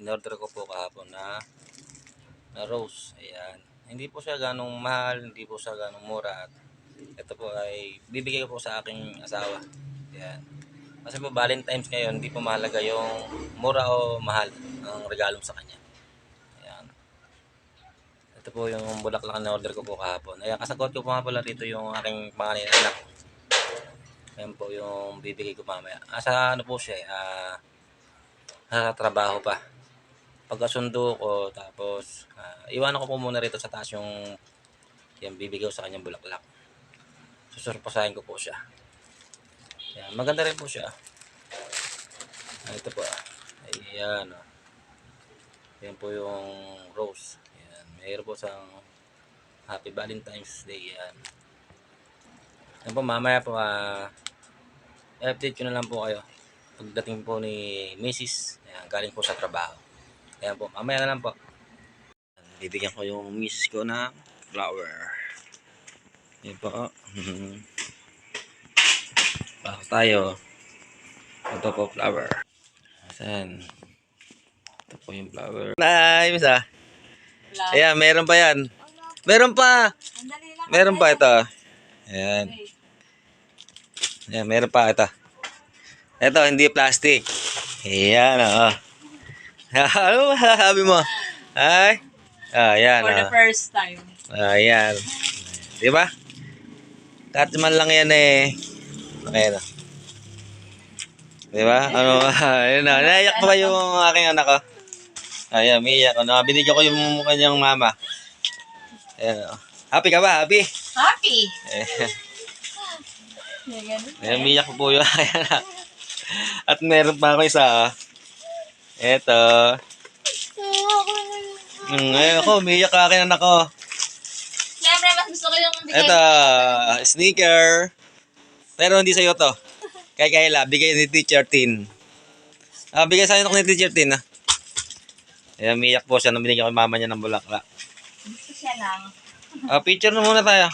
in-order ko po kahapon na na rose. Ayan. Hindi po siya ganong mahal, hindi po siya ganong mura. At ito po ay bibigay ko po sa aking asawa. Ayan. Kasi po Valentine's ngayon, hindi po mahalaga yung mura o mahal ang regalong sa kanya. Ayan. Ito po yung bulaklak na order ko po kahapon. Ayan, kasagot ko po nga pala rito yung aking pangalan na anak. Ayan po yung bibigay ko mamaya. Ah, sa ano po siya eh, ah, sa trabaho pa. Pagkasundo ko, tapos ah, iwanan ko po muna rito sa taas yung yung bibigay ko sa kanyang bulaklak. Susurpasahin ko po siya. Ayan, maganda rin po siya. Ah, ito po. Ayan. Oh. Yan po yung rose. Ayan. Mayroon po sa Happy Valentine's Day. Yan. Yan po, mamaya po, ah, update ko na lang po kayo. Pagdating po ni Mrs. Ayan, galing po sa trabaho. Ayan po, mamaya na lang po. Bibigyan ko yung Mrs. ko na flower. Yan po. oh. Bakit tayo? Ito po flower. Asan? Ito po yung flower. Nay, miss ah. Ayan, meron pa yan. Meron pa. Meron pa ito. Ayan. Ayan, meron pa ito. Ito, hindi plastic. Ayan, oo. ano masasabi mo? Ay? Ah, ayan, For the oh. first time. Ayan. Di ba? Kahit man lang yan eh. Okay na. Di ba? Ano, ayun na. Naiyak pa yung aking anak ko? Ayan, umiiyak. Ano, binigyan ko yung kanyang mama. Ayan. oh. Happy ka ba? Happy? Happy! Ayan. Ayan, umiiyak po po anak. At meron pa ako isa. Eto. Mm, ayun ako, umiiyak ka aking anak ko. Siyempre, mas gusto ko yung bigay. Ito, sneaker. Pero hindi sa'yo to. Kay Kayla, bigay ni Teacher Tin. Ah, bigay sa'yo ni Teacher Tin, ah. Ayan, umiyak po siya nung binigyan ko yung mama niya ng bulaklak. Gusto siya lang. Ah, picture na muna tayo.